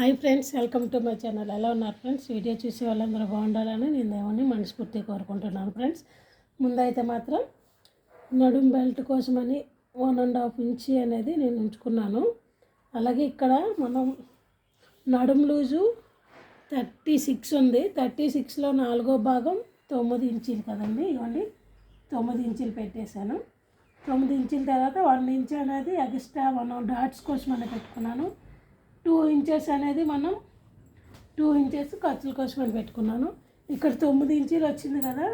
Hi friends welcome to my channel. ఎలా ఉన్నారు friends? Video చూసే వాళ్ళందరూ బాగుండాలని నేను దేవుని మనస్ఫూర్తిగా కోరుకుంటున్నాను ఫ్రెండ్స్. ముందైతే మాత్రం నడుం బెల్ట్ కోసమని వన్ అండ్ హాఫ్ ఇంచి అనేది నేను ఉంచుకున్నాను. అలాగే ఇక్కడ మనం నడుం లూజు థర్టీ సిక్స్ ఉంది. థర్టీ సిక్స్లో నాలుగో భాగం తొమ్మిది ఇంచీలు కదండి. ఇవ్వండి తొమ్మిది ఇంచీలు పెట్టేశాను. తొమ్మిది ఇంచుల తర్వాత వన్ ఇంచ్ అనేది ఎక్స్ట్రా మనం డాట్స్ కోసం అని పెట్టుకున్నాను. టూ ఇంచెస్ అనేది మనం టూ ఇంచెస్ ఖర్చుల కోసం అని పెట్టుకున్నాను. ఇక్కడ తొమ్మిది ఇంచీలు వచ్చింది కదా.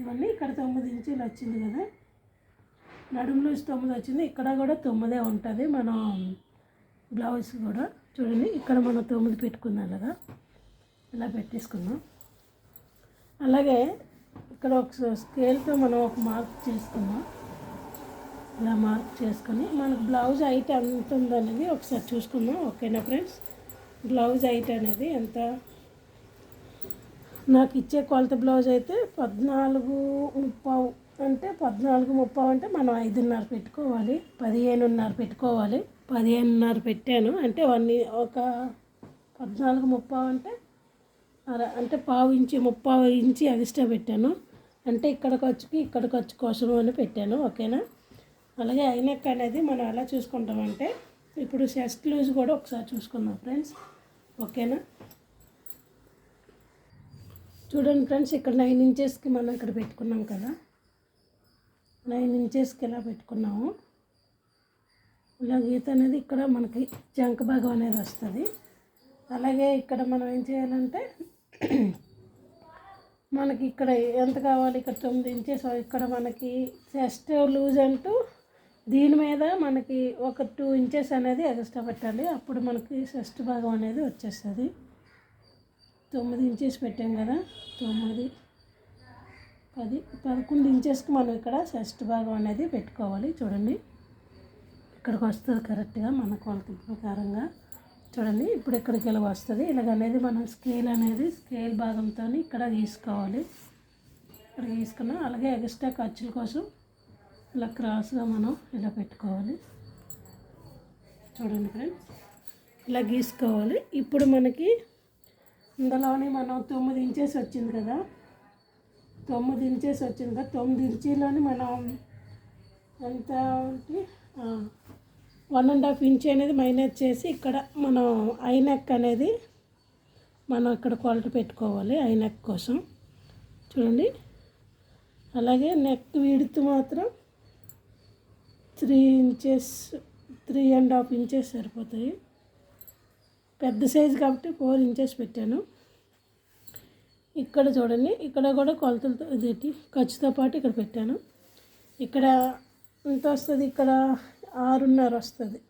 ఇవన్నీ ఇక్కడ తొమ్మిది ఇంచీలు వచ్చింది కదా. నడుములో తొమ్మిది వచ్చింది. ఇక్కడ కూడా తొమ్మిదే ఉంటుంది. మనం బ్లౌజ్ కూడా చూడండి ఇక్కడ మనం తొమ్మిది పెట్టుకున్నాం కదా. ఇలా పెట్టేసుకున్నాం అలాగే ఇక్కడ ఒక స్కేల్తో మనం ఒక మార్క్ చేసుకున్నాం ఇలా మార్క్ చేసుకొని మనకు బ్లౌజ్ హైట్ ఎంత ఉందనేది ఒకసారి చూసుకుందాం. ఓకేనా ఫ్రెండ్స్ బ్లౌజ్ హైట్ అనేది ఎంత? నాకు ఇచ్చే కొలత బ్లౌజ్ అయితే పద్నాలుగు ముప్పావు అంటే పద్నాలుగు ముప్పావు అంటే మనం ఐదున్నర పెట్టుకోవాలి. పదిహేనున్నర పెట్టుకోవాలి. పదిహేనున్నర పెట్టాను. అంటే వన్ ఒక పద్నాలుగు ముప్పావు అంటే అర అంటే పావు ఇంచి ముప్పావు ఇంచి ఎక్స్ట్రా పెట్టాను. అంటే ఇక్కడ ఖర్చుకి ఇక్కడ ఖర్చు కోసం అని పెట్టాను. ఓకేనా? అలాగే ఐనెక్ అనేది మనం ఎలా చూసుకుంటామంటే ఇప్పుడు చెస్ట్ లూజ్ కూడా ఒకసారి చూసుకుందాం ఫ్రెండ్స్. ఓకేనా? చూడండి ఫ్రెండ్స్ ఇక్కడ నైన్ ఇంచెస్కి మనం ఇక్కడ పెట్టుకున్నాం కదా. నైన్ ఇంచెస్కి ఇలా పెట్టుకున్నాము? ఇలా గీత అనేది ఇక్కడ మనకి జంక భాగం అనేది వస్తుంది. అలాగే ఇక్కడ మనం ఏం చేయాలంటే మనకి ఇక్కడ ఎంత కావాలి? ఇక్కడ తొమ్మిది ఇంచెస్. ఇక్కడ మనకి చెస్ట్ లూజ్ అంటూ దీని మీద మనకి ఒక టూ ఇంచెస్ అనేది ఎక్స్ట్రా పెట్టాలి. అప్పుడు మనకి షస్ట్ భాగం అనేది వచ్చేస్తుంది. తొమ్మిది ఇంచెస్ పెట్టాం కదా తొమ్మిది పది పదకొండు ఇంచెస్కి మనం ఇక్కడ షస్ట్ భాగం అనేది పెట్టుకోవాలి. చూడండి. ఇక్కడికి వస్తుంది కరెక్ట్గా మన కొలత ప్రకారంగా. చూడండి ఇప్పుడు ఇక్కడికి ఇలా వస్తుంది. ఇలాగ అనేది మనం స్కేల్ అనేది స్కేల్ భాగంతో ఇక్కడ తీసుకోవాలి. ఇక్కడ తీసుకున్నాం అలాగే ఎక్స్ట్రా ఖర్చుల కోసం ఇలా క్రాస్గా మనం ఇలా పెట్టుకోవాలి. చూడండి ఫ్రెండ్స్ ఇలా గీసుకోవాలి. ఇప్పుడు మనకి ఇందులోనే మనం తొమ్మిది ఇంచెస్ వచ్చింది కదా తొమ్మిది ఇంచెస్ వచ్చింది కదా తొమ్మిది ఇంచీలోని మనం ఎంత వన్ అండ్ హాఫ్ ఇంచ్ అనేది మైనస్ చేసి ఇక్కడ మనం ఐనెక్ అనేది మనం ఇక్కడ క్వాలిటీ పెట్టుకోవాలి ఐనెక్ కోసం. చూడండి. అలాగే నెక్ విడుతూ మాత్రం three inches three and half inches సరిపోతాయి. పెద్ద సైజు కాబట్టి ఫోర్ ఇంచెస్ పెట్టాను. ఇక్కడ చూడండి ఇక్కడ కూడా కొలతలతో ఇదేంటి ఖర్చుతో పాటు ఇక్కడ పెట్టాను. ఇక్కడ ఎంత వస్తుంది? ఇక్కడ ఆరున్నర వస్తుంది.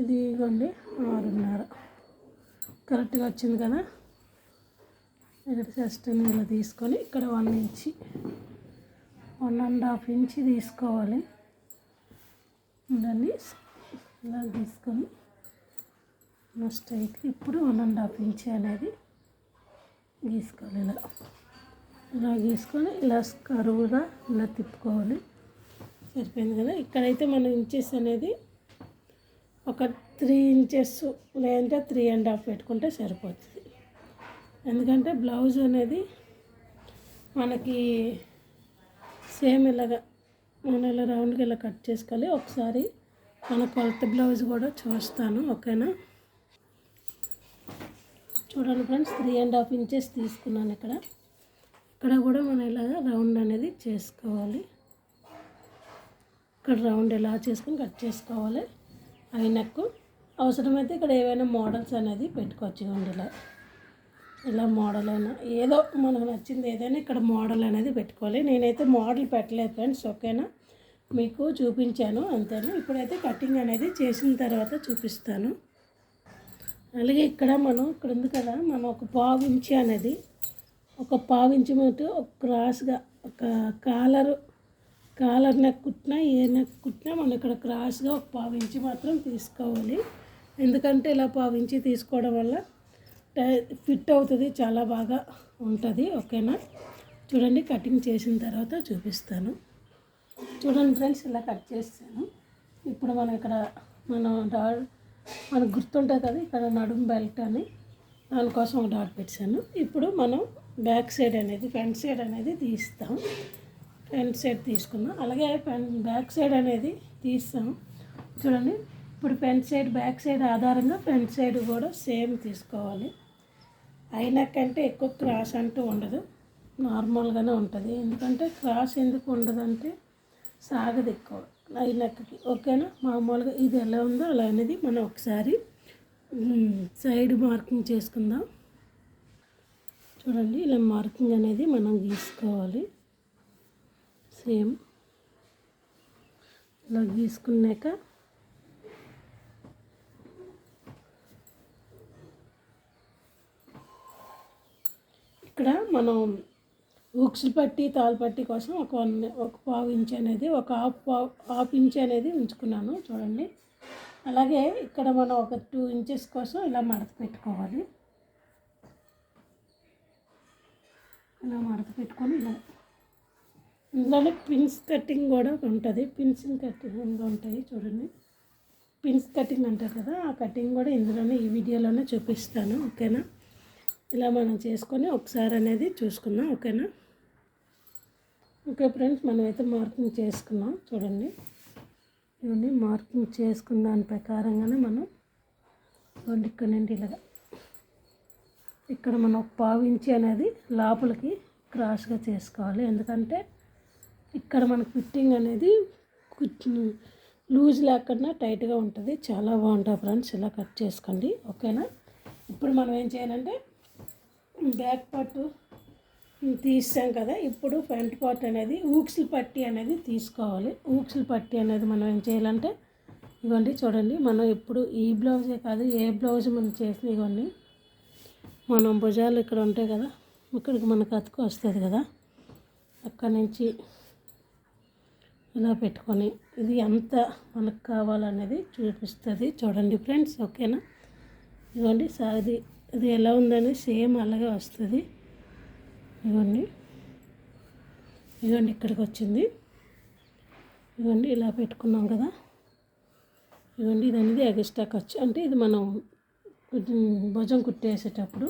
ఇది ఇవ్వండి ఆరున్నర. కరెక్ట్గా వచ్చింది కదా? ఇక్కడ జస్ట్ ఇలా తీసుకొని ఇక్కడ one inch. One and half inch తీసుకోవాలి. దాన్ని ఇలా తీసుకొని స్ట్రైట్ ఇప్పుడు వన్ అండ్ హాఫ్ ఇంచి అనేది గీసుకోవాలి. ఇలా ఇలా గీసుకొని ఇలా కరువుగా ఇలా తిప్పుకోవాలి. సరిపోయింది కదా? ఇక్కడైతే మనం ఇంచెస్ అనేది ఒక త్రీ ఇంచెస్ లేదంటే త్రీ అండ్ హాఫ్ పెట్టుకుంటే సరిపోతుంది. ఎందుకంటే బ్లౌజ్ అనేది మనకి సేమ్ ఇలాగా మనం ఇలా రౌండ్గా ఇలా కట్ చేసుకోవాలి. ఒకసారి మన కొలత బ్లౌజ్ కూడా చూస్తాను ఓకేనా? చూడండి friends three and half inches తీసుకున్నాను ఇక్కడ. ఇక్కడ కూడా మనం ఇలాగా రౌండ్ అనేది చేసుకోవాలి. ఇక్కడ రౌండ్ ఎలా చేసుకొని కట్ చేసుకోవాలి. అయినక్కు అవసరమైతే ఇక్కడ ఏవైనా మోడల్స్ అనేది పెట్టుకోవచ్చు ఇలా ఇలా మోడల్ అయినా ఏదో మనకు నచ్చింది ఏదైనా ఇక్కడ మోడల్ అనేది పెట్టుకోవాలి. నేనైతే మోడల్ పెట్టలేదు ఫ్రెండ్స్ ఓకేనా? మీకు చూపించాను అంతేనా? ఇప్పుడైతే కటింగ్ అనేది చేసిన తర్వాత చూపిస్తాను. అలాగే ఇక్కడ మనం ఇక్కడ ఉంది కదా మనం ఒక పావు ఇంచి అనేది ఒక పావు ఇంచి మటు ఒక క్రాస్గా ఒక కాలరు కాలర్ నెక్ కుట్టినా ఏ నెక్ కుట్టినా మనం ఇక్కడ క్రాస్గా ఒక పావు ఇంచి మాత్రం తీసుకోవాలి. ఎందుకంటే ఇలా పావు ఇంచి తీసుకోవడం వల్ల ఫిట్ అవుతుంది చాలా బాగా ఉంటుంది ఓకేనా? చూడండి కటింగ్ చేసిన తర్వాత చూపిస్తాను. చూడండి ఫ్రెండ్స్ ఇలా కట్ చేస్తాను. ఇప్పుడు మనం ఇక్కడ మనం డాట్ మనకు గుర్తుంటుంది కదా ఇక్కడ నడుం బెల్ట్ అని. దానికోసం ఒక డాట్ పెట్టాను. ఇప్పుడు మనం బ్యాక్ సైడ్ అనేది ఫ్రంట్ సైడ్ అనేది తీస్తాం. ఫ్రంట్ సైడ్ తీసుకున్నాం అలాగే ఫ్రంట్ బ్యాక్ సైడ్ అనేది తీస్తాం. చూడండి ఇప్పుడు ఫ్రంట్ సైడ్ బ్యాక్ సైడ్ ఆధారంగా ఫ్రంట్ సైడ్ కూడా సేమ్ తీసుకోవాలి. అయినా కంటే ఎక్కువ క్రాస్ అంటూ ఉండదు. నార్మల్గానే ఉంటుంది. ఎందుకంటే క్రాస్ ఎందుకు ఉండదంటే సాగదు ఎక్కువ అయినక్కకి ఓకేనా? మామూలుగా ఇది ఎలా ఉందో అలా అనేది మనం ఒకసారి సైడ్ మార్కింగ్ చేసుకుందాం. చూడండి ఇలా మార్కింగ్ అనేది మనం గీసుకోవాలి. సేమ్. ఇలా గీసుకున్నాక ఇక్కడ మనం ఉక్సులు పట్టి తాలు పట్టి కోసం ఒక వన్ ఒక పావు ఇంచ్ అనేది ఒక హాఫ్ పావు హాఫ్ ఇంచ్ అనేది ఉంచుకున్నాను చూడండి. అలాగే ఇక్కడ మనం ఒక టూ ఇంచెస్ కోసం ఇలా మడత పెట్టుకోవాలి. ఇలా మడత పెట్టుకొని ఇలా. ఇందులోనే పిన్స్ కటింగ్ కూడా ఉంటుంది. పిన్సింగ్ కటింగ్ ఉంటాయి చూడండి. పిన్స్ కటింగ్ అంటారు కదా ఆ కటింగ్ కూడా ఇందులోనే ఈ వీడియోలోనే చూపిస్తాను ఓకేనా? ఇలా మనం చేసుకొని ఒకసారి అనేది చూసుకుందాం ఓకేనా? ఓకే ఫ్రెండ్స్ మనమైతే మార్కింగ్ చేసుకున్నాం చూడండి. ఇవన్నీ మార్కింగ్ చేసుకున్న దాని ప్రకారంగానే మనం రెండు ఇక్కడ నుండి ఇలాగా ఇక్కడ మనం పావించి అనేది లోపలికి క్రాస్గా చేసుకోవాలి. ఎందుకంటే ఇక్కడ మనకు ఫిట్టింగ్ అనేది లూజ్ లేకుండా టైట్గా ఉంటుంది. చాలా బాగుంటుంది ఫ్రెండ్స్ ఇలా కట్ చేసుకోండి ఓకేనా? ఇప్పుడు మనం ఏం చేయాలంటే బ్యాక్ పార్ట్ తీసాం కదా ఇప్పుడు ఫ్రంట్ పార్ట్ అనేది ఊక్స్లు పట్టి అనేది తీసుకోవాలి. ఊక్స్లు పట్టి అనేది మనం ఏం చేయాలంటే ఇవ్వండి చూడండి మనం ఇప్పుడు ఈ బ్లౌజే కాదు ఏ బ్లౌజ్ మనం చేసిన ఇవ్వండి మనం భుజాలు ఇక్కడ ఉంటాయి కదా ఇక్కడికి మనకు అతుకు వస్తుంది కదా అక్కడి నుంచి ఇలా పెట్టుకొని ఇది ఎంత మనకు కావాలనేది చూపిస్తుంది. చూడండి ఫ్రెండ్స్ ఓకేనా? ఇవ్వండి సాది ఇది ఎలా ఉందని సేమ్ అలాగే వస్తుంది. ఇవ్వండి ఇవ్వండి ఇక్కడికి వచ్చింది. ఇవ్వండి ఇలా పెట్టుకున్నాం కదా. ఇవ్వండి ఇది అనేది ఎగస్ట్రా ఖర్చు. అంటే ఇది మనం భుజం కుట్టేసేటప్పుడు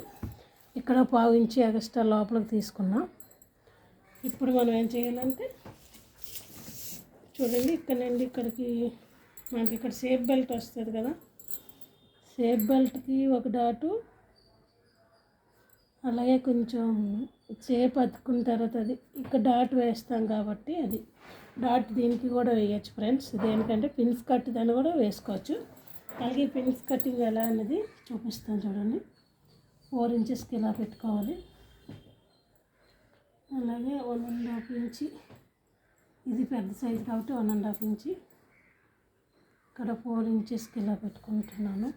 ఇక్కడ పావించి ఎగస్ట్రా లోపలికి తీసుకున్నాం. ఇప్పుడు మనం ఏం చేయాలంటే చూడండి ఇక్కడ నుండి ఇక్కడికి మనకి ఇక్కడ సేఫ్ బెల్ట్ వస్తుంది కదా. సేఫ్ బెల్ట్కి ఒక డాటు అలాగే కొంచెం సేపు అతుకున్న తర్వాత అది ఇక్కడ డాట్ వేస్తాం కాబట్టి అది. డాట్ దీనికి కూడా వేయచ్చు ఫ్రెండ్స్. దేనికంటే పిన్స్ కట్ దాన్ని కూడా వేసుకోవచ్చు. అలాగే పిన్స్ కటింగ్ ఎలా అనేది చూపిస్తాను చూడండి. ఫోర్ ఇంచెస్కి ఇలా పెట్టుకోవాలి. అలాగే వన్ అండ్ హాఫ్ ఇంచి ఇది పెద్ద సైజు కాబట్టి వన్ అండ్ హాఫ్ ఇంచి. ఇక్కడ ఫోర్ ఇంచెస్కి ఇలా పెట్టుకుంటున్నాను.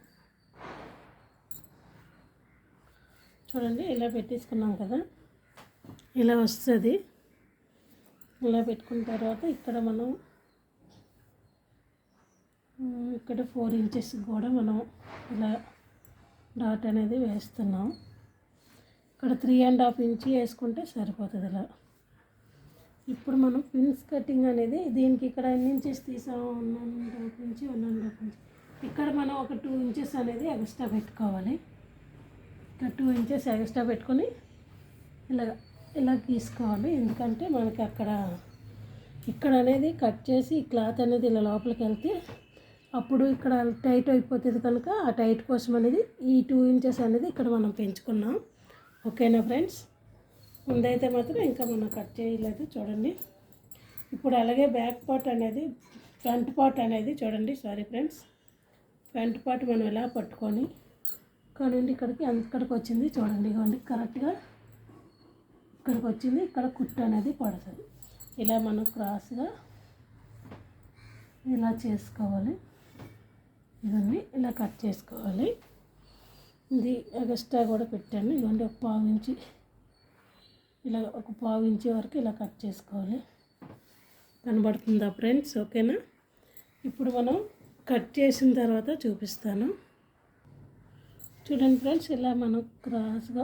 చూడండి ఇలా పెట్టేసుకున్నాం కదా. ఇలా వస్తుంది. ఇలా పెట్టుకున్న తర్వాత ఇక్కడ మనం ఇక్కడ ఫోర్ ఇంచెస్ కూడా మనం ఇలా డాట్ అనేది వేస్తున్నాం. ఇక్కడ త్రీ అండ్ హాఫ్ ఇంచి వేసుకుంటే సరిపోతుంది ఇలా. ఇప్పుడు మనం పిన్స్ కటింగ్ అనేది దీనికి ఇక్కడ ఎన్ని ఇంచెస్ తీసాం? One and half inch one and half inch. ఇక్కడ మనం ఒక టూ ఇంచెస్ అనేది ఎక్స్ట్రా పెట్టుకోవాలి. ఇట్లా టూ ఇంచెస్ ఎక్స్ట్రా పెట్టుకొని ఇలా ఇలా తీసుకోవాలి ఎందుకంటే మనకి అక్కడ ఇక్కడ అనేది కట్ చేసి క్లాత్ అనేది ఇలా లోపలికి వెళ్తే అప్పుడు ఇక్కడ టైట్ అయిపోతుంది కనుక ఆ టైట్ కోసం అనేది ఈ టూ ఇంచెస్ అనేది ఇక్కడ మనం పెంచుకున్నాం. ఓకేనా ఫ్రెండ్స్? ముందైతే మాత్రం ఇంకా మనం కట్ చేయలేదు చూడండి. ఇప్పుడు అలాగే బ్యాక్ పార్ట్ అనేది ఫ్రంట్ పార్ట్ అనేది చూడండి. సారీ ఫ్రెండ్స్ ఫ్రంట్ పార్ట్ మనం ఎలా పట్టుకొని ఇక్కడ నుండి ఇక్కడికి ఇక్కడికి వచ్చింది చూడండి ఇవ్వండి కరెక్ట్గా ఇక్కడికి వచ్చింది ఇక్కడ కుట్టు అనేది పడుతుంది. ఇలా మనం క్రాస్గా ఇలా చేసుకోవాలి. ఇవన్నీ ఇలా కట్ చేసుకోవాలి. ఇది ఎగస్ట్రా కూడా పెట్టాను. ఇవన్నీ ఒక పావు ఇంచి ఇలా ఒక పావు ఇంచి వరకు ఇలా కట్ చేసుకోవాలి. కనబడుతుందా ఫ్రెండ్స్ ఓకేనా ఇప్పుడు మనం కట్ చేసిన తర్వాత చూపిస్తాను. చూడండి ఫ్రెండ్స్ ఇలా మనం క్రాస్గా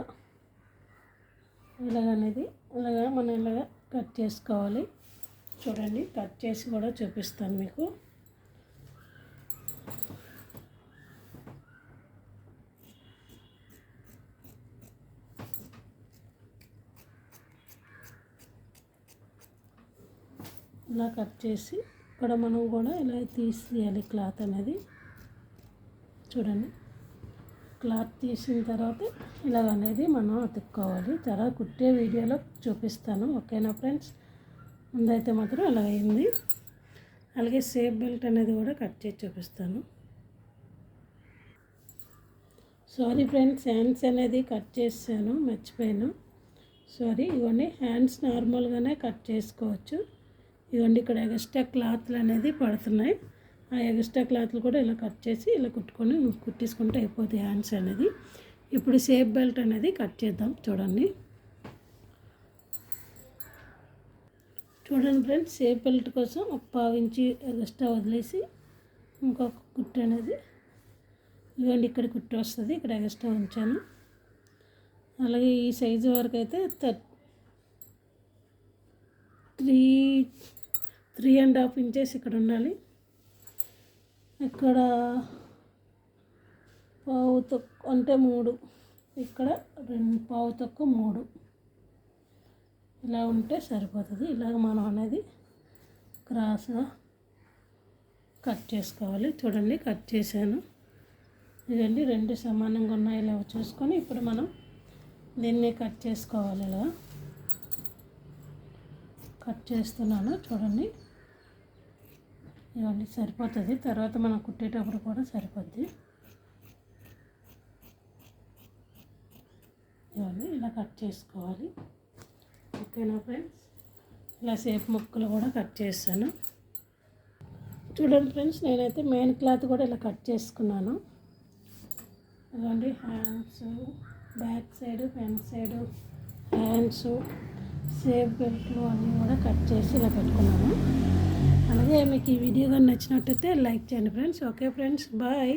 ఇలాగనేది ఇలాగా మనం ఇలాగ కట్ చేసుకోవాలి. చూడండి కట్ చేసి కూడా చూపిస్తాను మీకు. ఇలా కట్ చేసి ఇక్కడ మనం కూడా ఇలా తీసేయాలి క్లాత్ అనేది. చూడండి. క్లాత్ తీసిన తర్వాత ఇలాగ అనేది మనం అతుక్కోవాలి. తర్వాత కుట్టే వీడియోలో చూపిస్తాను. ఓకేనా ఫ్రెండ్స్? ముందైతే మాత్రం అలా అయింది. అలాగే సేఫ్ బెల్ట్ అనేది కూడా కట్ చేసి చూపిస్తాను. సారీ ఫ్రెండ్స్ హ్యాండ్స్ అనేది కట్ చేశాను మర్చిపోయాను. సారీ ఇవన్నీ హ్యాండ్స్ నార్మల్గానే కట్ చేసుకోవచ్చు. ఇవన్నీ ఇక్కడ ఎక్స్ట్రా క్లాత్లు అనేది పడుతున్నాయి. ఆ ఎక్స్ట్రా క్లాత్లు కూడా ఇలా కట్ చేసి ఇలా కుట్టుకొని కుట్టించుకుంటే అయిపోతాయి హ్యాండ్స్ అనేది. ఇప్పుడు సేఫ్ బెల్ట్ అనేది కట్ చేద్దాం చూడండి. చూడండి ఫ్రెండ్స్ సేఫ్ బెల్ట్ కోసం ఒక పావు ఇంచి ఎక్స్ట్రా వదిలేసి ఇంకొక కుట్టు అనేది. ఇవ్వండి ఇక్కడ కుట్టు వస్తుంది ఇక్కడ ఎక్స్ట్రా ఉంచాను. అలాగే ఈ సైజు వరకు అయితే three three and half inches ఇక్కడ ఉండాలి. ఇక్కడ పావు తక్కువ అంటే మూడు. ఇక్కడ రెండు పావు తక్కువ మూడు. ఇలా ఉంటే సరిపోతుంది. ఇలాగ మనం అనేది క్రాస్గా కట్ చేసుకోవాలి. చూడండి కట్ చేశాను. ఇదండి రెండు సమానంగా ఉన్నాయి. ఇలా చూసుకొని ఇప్పుడు మనం దీన్ని కట్ చేసుకోవాలి. ఇలా కట్ చేస్తున్నాను. చూడండి. ఇవన్నీ సరిపోతుంది. తర్వాత మనం కుట్టేటప్పుడు కూడా సరిపోద్ది. ఇవన్నీ ఇలా కట్ చేసుకోవాలి. ఓకేనా ఫ్రెండ్స్? ఇలా సేపు ముక్కలు కూడా కట్ చేస్తాను చూడండి ఫ్రెండ్స్ నేనైతే మెయిన్ క్లాత్ కూడా ఇలా కట్ చేసుకున్నాను. ఇదిగోండి hands back side front side hands safe బెల్ట్లు అన్నీ కూడా కట్ చేసి ఇలా పెట్టుకున్నాను. అలాగే మీకు ఈ వీడియో కానీ నచ్చినట్టయితే లైక్ చేయండి ఫ్రెండ్స్. Okay friends bye.